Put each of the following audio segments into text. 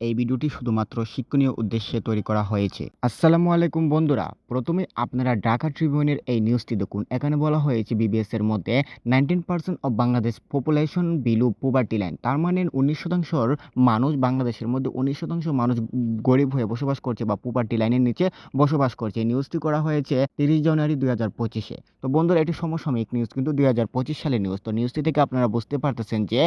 এই ভিডিওটি শুধুমাত্র শিক্ষণীয় উদ্দেশ্যে তৈরি করা হয়েছে। আসসালামু আলাইকুম বন্ধুরা, প্রথমে আপনারা ঢাকা ট্রিবিউনের এই নিউজটি দেখুন। এখানে বলা হয়েছে বিবিএস এর মধ্যে nineteen percent of Bangladesh population below poverty line তার মানে উনিশ শতাংশর মানুষ বাংলাদেশের মধ্যে উনিশ শতাংশ মানুষ গরিব হয়ে বসবাস করছে বা পোভার্টি লাইনের নিচে বসবাস করছে। নিউজটি করা হয়েছে তিরিশ জানুয়ারি দুই হাজার পঁচিশে। তো বন্ধুরা, এটি সমসাময়িক নিউজ, কিন্তু দুই হাজার পঁচিশ সালের নিউজ। তো নিউজটি থেকে আপনারা বুঝতে পারতেছেন যে,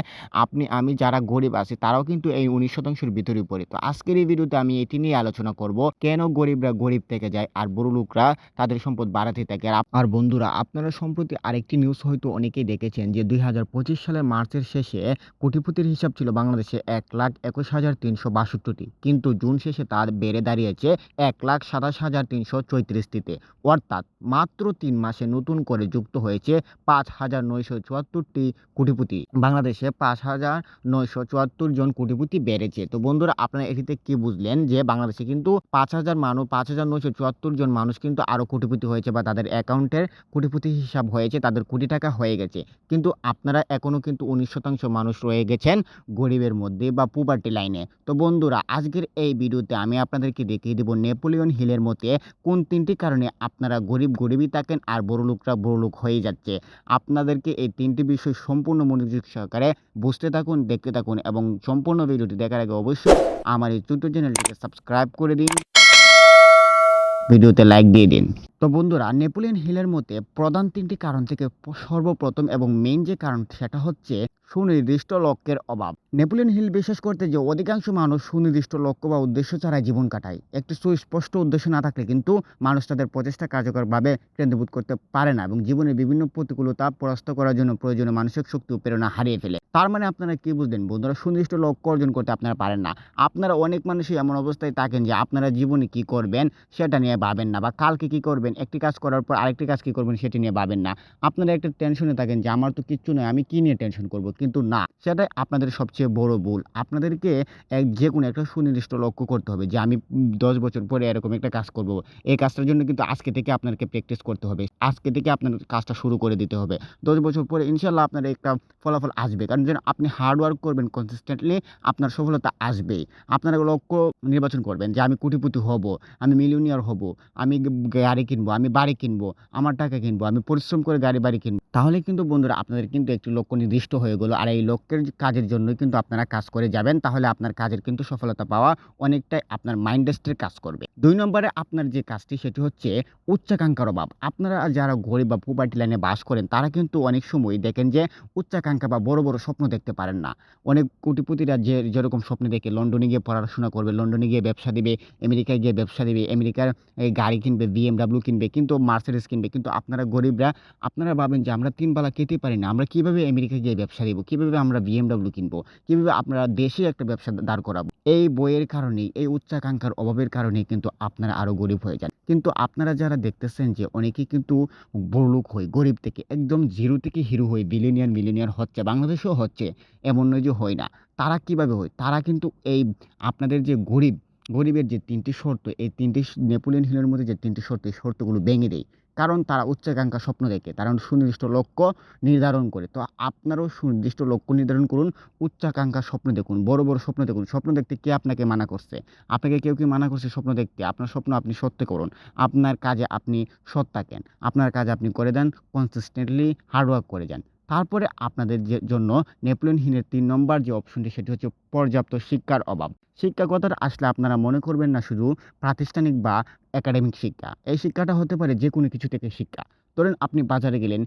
আপনি, আমি যারা গরিব আছি, তারাও কিন্তু এই উনিশ শতাংশের ভিতরে পড়ে তো আজকের এই ভিডিওতে আমি এটি নিয়ে আলোচনা করব, কেন গরিবরা গরিব থেকে যায় আর বড় লোকরা তাদের সম্পদ বাড়াতে থাকে। আর বন্ধুরা, আপনারা সম্প্রতি আরেকটি নিউজ হয়তো অনেকেই দেখেছেন যে দুই হাজার পঁচিশ সালের মার্চের শেষে কোটিপতির হিসাব ছিল বাংলাদেশে এক লাখ একুশ হাজার তিনশো বাষট্টিটি। কিন্তু জুন শেষে তার বেড়ে দাঁড়িয়েছে এক লাখ সাতাশ হাজার তিনশো চৌত্রিশটিতে। অর্থাৎ মাত্র তিন মাসে নতুন করে যুক্ত হয়েছে পাঁচ হাজার নয়শো চুয়াত্তরটি কোটিপতি। বাংলাদেশে পাঁচ হাজার নয়শো চুয়াত্তর জন কোটিপতি বেড়েছে। তো বন্ধুরা আপনারা এটিতে কি বুঝলেন যে বাংলাদেশে কিন্তু পাঁচ হাজার মানুষ পাঁচ হাজার নয়শো চুয়াত্তর জন মানুষ কিন্তু আরও কোটিপতি হয়েছে বা তাদের অ্যাকাউন্টের কোটিপতি হিসাব হয়েছে, তাদের কোটি টাকা হয়ে গেছে। কিন্তু আপনারা এখনও কিন্তু উনিশ শতাংশ মানুষ রয়ে গেছেন গরিবের মধ্যে বা পুবার্টি লাইনে তো বন্ধুরা, আজকের এই ভিডিওতে আমি আপনাদেরকে দেখিয়ে দেবো নেপোলিয়ন হিলের মতে কোন তিনটি কারণে আপনারা গরিব গরিবই থাকেন আর বড় লোকরা বড় লোক হয়ে যাচ্ছে। আপনাদেরকে এই তিনটি বিষয় সম্পূর্ণ মনোযোগ সহকারে বুঝতে থাকুন, দেখতে থাকুন এবং সম্পূর্ণ ভিডিওটি দেখার আগে অবশ্যই আমার এই ছোট্ট চ্যানেলটিকে সাবস্ক্রাইব করে দিন। ভিডিওতে লাইক দিয়ে দিন। তো বন্ধুরা, নেপোলিয়ন হিলের মতে প্রধান তিনটি কারণ থেকে সর্বপ্রথম এবং মেইন যে কারণ সেটা হচ্ছে সুনির্দিষ্ট লক্ষ্যের অভাব। নেপোলিয়ন হিল বিশ্বাস করতে যে অধিকাংশ মানুষ সুনির্দিষ্ট লক্ষ্য বা উদ্দেশ্য ছাড়াই জীবন কাটায়। একটি সুস্পষ্ট উদ্দেশ্য না থাকলে কিন্তু মানুষ তাদের প্রচেষ্টা কার্যকরভাবে কেন্দ্রীভূত করতে পারে না এবং জীবনের বিভিন্ন প্রতিকূলতা পরাস্ত করার জন্য প্রয়োজনীয় মানসিক শক্তি ও প্রেরণা হারিয়ে ফেলে। তার মানে আপনারা কি বুঝলেন বন্ধুরা, সুনির্দিষ্ট লক্ষ্য অর্জন করতে আপনারা পারেন না। আপনারা অনেক মানুষই এমন অবস্থায় থাকেন যে আপনারা জীবনে কি করবেন সেটা নিয়ে ভাবেন না বা কালকে কি করবেন একটি কাজ করার পর আরেকটি কাজ কি করবেন সেটি নিয়ে ভাবেন না। আপনারা একটা টেনশনে থাকেন যে আমার তো কিচ্ছু নয় আমি কি নিয়ে টেনশন করব? কিন্তু না, সেটাই আপনাদের সবচেয়ে বড় ভুল। আপনাদেরকে এক যে কোনো একটা সুনির্দিষ্ট লক্ষ্য করতে হবে যে আমি দশ বছর পরে এরকম একটা কাজ করব। এই কাজটার জন্য কিন্তু আজকে থেকে আপনাকে প্র্যাকটিস করতে হবে। আজকে থেকে আপনার কাজটা শুরু করে দিতে হবে। দশ বছর পরে ইনশাল্লাহ আপনার একটা ফলাফল আসবে। কারণ যেন আপনি হার্ড ওয়ার্ক করবেন কনসিস্টেন্টলি আপনার সফলতা আসবেই আপনারা লক্ষ্য নির্বাচন করবেন যে আমি কোটিপতি হব, আমি মিলিয়নিয়ার হব, আমি গাড়ি কিনবো, আমি বাড়ি কিনবো, আমার টাকা কিনবো, আমি পরিশ্রম করে গাড়ি বাড়ি কিনবো। তাহলে কিন্তু বন্ধুরা আপনাদের কিন্তু একটি লক্ষ্য নির্দিষ্ট হয়ে গেলো আর এই লক্ষ্যের কাজের জন্যই কিন্তু আপনারা কাজ করে যাবেন, তাহলে আপনার কাজের কিন্তু সফলতা পাওয়া অনেকটাই আপনার মাইন্ডেস্টের কাজ করবে। দুই নম্বরে আপনার যে কাজটি সেটি হচ্ছে উচ্চাকাঙ্ক্ষার অভাব। আপনারা যারা গরিব বা পোভার্টি লাইনে বাস করেন, তারা কিন্তু অনেক সময় দেখেন যে উচ্চাকাঙ্ক্ষা বা বড় বড় স্বপ্ন দেখতে পারেন না। অনেক কোটিপতিরা যে যেরকম স্বপ্ন দেখে লন্ডনে গিয়ে পড়াশোনা করবে, লন্ডনে গিয়ে ব্যবসা দিবে, আমেরিকায় গিয়ে ব্যবসা দিবে, আমেরিকার গাড়ি কিনবে বিএমডাব্লিউ কিনবে, কিন্তু মার্সিডিস কিনবে, কিন্তু আপনারা গরিবরা, আপনারা ভাবেন যে আমরা তিন বেলা খেতে পারি না, আমরা কীভাবে আমেরিকা গিয়ে ব্যবসা দিব কীভাবে আমরা বিএমডাব্লিউ কিনবো, কীভাবে আপনারা দেশে একটা ব্যবসা দাঁড় করাবো? এই বইয়ের কারণেই, এই উচ্চাকাঙ্ক্ষার অভাবের কারণেই কিন্তু আপনারা আরও গরিব হয়ে যান। কিন্তু আপনারা যারা দেখতেছেন যে অনেকেই কিন্তু বড়লোক হয়ে, গরিব থেকে, একদম জিরো থেকে হিরো হয়ে বিলিনিয়ার মিলিনিয়ার হচ্ছে, বাংলাদেশেও হচ্ছে, এমন নয় যে হয় না। তারা কীভাবে হয়? তারা কিন্তু এই আপনাদের যে গরিব গরিবের যে তিনটি শর্ত, এই তিনটি নেপোলিয়ন হিলের মধ্যে যে তিনটি শর্ত, এই শর্তগুলো ভেঙে দেয়। কারণ তারা উচ্চাকাঙ্ক্ষা স্বপ্ন দেখে, তারা সুনির্দিষ্ট লক্ষ্য নির্ধারণ করে। তো আপনারাও সুনির্দিষ্ট লক্ষ্য নির্ধারণ করুন, উচ্চাকাঙ্ক্ষা স্বপ্ন দেখুন, বড় বড় স্বপ্ন দেখুন, স্বপ্ন দেখতে কে আপনাকে মানা করছে? আপনাকে কেউ কি মানা করছে স্বপ্ন দেখতে? আপনার স্বপ্ন আপনি সত্যি করুন। আপনার কাজে আপনি সৎ থাকেন আপনার কাজ আপনি করে দেন কনসিস্টেন্টলি হার্ডওয়ার্ক করে যান। তারপরে আপনাদের যে জন্য নেপোলিয়নহীনের তিন নম্বর যে অপশনটি, সেটি হচ্ছে পর্যাপ্ত শিক্ষার অভাব। শিক্ষা কথাটা আসলে আপনারা মনে করবেন না শুধু প্রাতিষ্ঠানিক বা একাডেমিক শিক্ষা। এই শিক্ষাটা হতে পারে যে কোনো কিছু থেকে শিক্ষা। ধরেন আপনি বাজারে গেলেন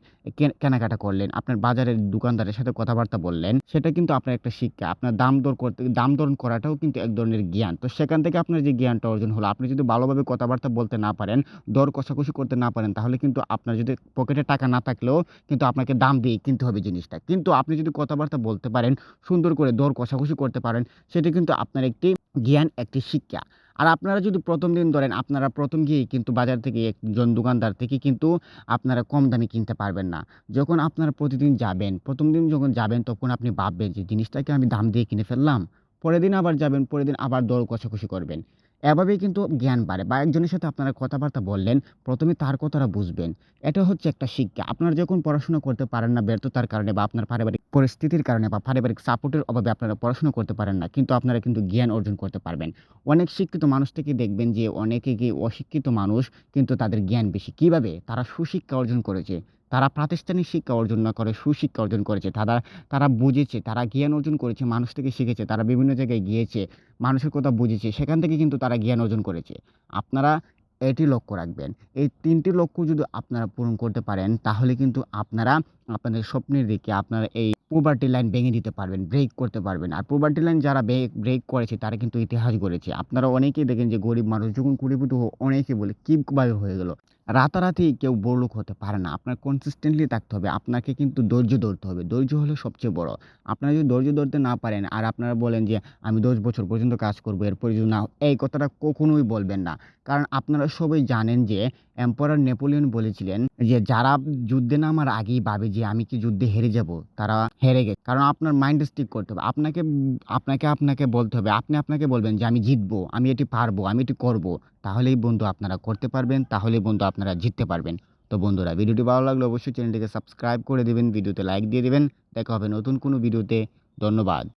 কেনাকাটা করলেন, আপনার বাজারের দোকানদারের সাথে কথাবার্তা বললেন, সেটা কিন্তু আপনার একটা শিক্ষা, আপনার দাম দর করতে, দাম দর করাটাও কিন্তু এক ধরনের জ্ঞান। তো সেখান থেকে আপনার যে জ্ঞানটা অর্জন হলো, আপনি যদি ভালোভাবে কথাবার্তা বলতে না পারেন, দর কষাকষি করতে না পারেন, তাহলে কিন্তু আপনার যদি পকেটে টাকা না থাকলেও কিন্তু আপনাকে দাম দিয়ে কিনতে হবে জিনিসটা। কিন্তু আপনি যদি কথাবার্তা বলতে পারেন, সুন্দর করে দর কষাকষি করতে পারেন, সেটা কিন্তু আপনার একটি জ্ঞান, একটি শিক্ষা। আর আপনারা যদি প্রথম দিন ধরেন, আপনারা প্রথম গিয়েই কিন্তু বাজার থেকে একজন দোকানদার থেকে কিন্তু আপনারা কম দামে কিনতে পারবেন না। যখন আপনারা প্রতিদিন যাবেন, প্রথম দিন যখন যাবেন, তখন আপনি ভাববেন যে জিনিসটাকে আমি দাম দিয়ে কিনে ফেললাম, পরের দিন আবার যাবেন, পরের দিন আবার দর কষাকষি করবেন। এভাবেই কিন্তু জ্ঞান বাড়ে। বা একজনের সাথে আপনারা কথাবার্তা বললেন, প্রথমে তার কথাটা বুঝবেন। এটা হচ্ছে একটা শিক্ষা। আপনারা যখন পড়াশোনা করতে পারেন না ব্যর্থতার কারণে বা আপনার পারিবারিক পরিস্থিতির কারণে বা পারিবারিক সাপোর্টের অভাবে আপনারা পড়াশোনা করতে পারেন না, কিন্তু আপনারা কিন্তু জ্ঞান অর্জন করতে পারবেন। অনেক শিক্ষিত মানুষ থেকে দেখবেন যে, অনেকে কি অশিক্ষিত মানুষ কিন্তু তাদের জ্ঞান বেশি। কীভাবে? তারা সুশিক্ষা অর্জন করেছে। তারা প্রাতিষ্ঠানিক শিক্ষা অর্জন না করে, সুশিক্ষা অর্জন করেছে। তারা তারা বুঝেছে, তারা জ্ঞান অর্জন করেছে, মানুষ থেকে শিখেছে, তারা বিভিন্ন জায়গায় গিয়েছে, মানুষের কথা বুঝেছে, সেখান থেকে কিন্তু তারা জ্ঞান অর্জন করেছে। আপনারা এটি লক্ষ্য রাখবেন। এই তিনটি লক্ষ্য যদি আপনারা পূরণ করতে পারেন, তাহলে কিন্তু আপনারা আপনাদের স্বপ্নের দিকে, আপনারা এই পোভার্টি লাইন ভেঙে দিতে পারবেন ব্রেক করতে পারবেন। আর পোভার্টি লাইন যারা ব্রেক করেছে, তারা কিন্তু ইতিহাস গড়েছে। আপনারা অনেকেই দেখেন যে গরিব মানুষ, যখন কুড়িভূত অনেকে বলে, কীভাবে হয়ে গেল? রাতারাতি কেউ বড়লোক হতে পারে না। আপনার কনসিস্টেন্টলি থাকতে হবে। আপনাকে কিন্তু ধৈর্য ধরতে হবে। ধৈর্য হলো সবচেয়ে বড়। আপনারা যদি ধৈর্য ধরতে না পারেন, আর আপনারা বলেন যে, আমি দশ বছর পর্যন্ত কাজ করব এরপরে যদি না। এই কথাটা কখনোই বলবেন না। কারণ আপনারা সবাই জানেন যে এম্পারার নেপোলিয়ন বলেছিলেন যে, যারা যুদ্ধে নামার আগেই ভাবে যে, আমি কি যুদ্ধে হেরে যাব, তারা হেরে গেছে। কারণ আপনার মাইন্ড স্টিক করতে হবে। আপনাকে আপনাকে আপনাকে বলতে হবে। আপনি, আপনাকে বলবেন যে, আমি জিতবো, আমি এটি পারব, আমি এটি করব। তাহলেই বন্ধু আপনারা করতে পারবেন, তাহলেই বন্ধু আপনারা জিততে পারবেন। তো বন্ধুরা, ভিডিওটি ভালো লাগলে অবশ্যই চ্যানেলটিকে সাবস্ক্রাইব করে দেবেন, ভিডিওতে লাইক দিয়ে দেবেন। দেখা হবে নতুন কোনো ভিডিওতে। ধন্যবাদ।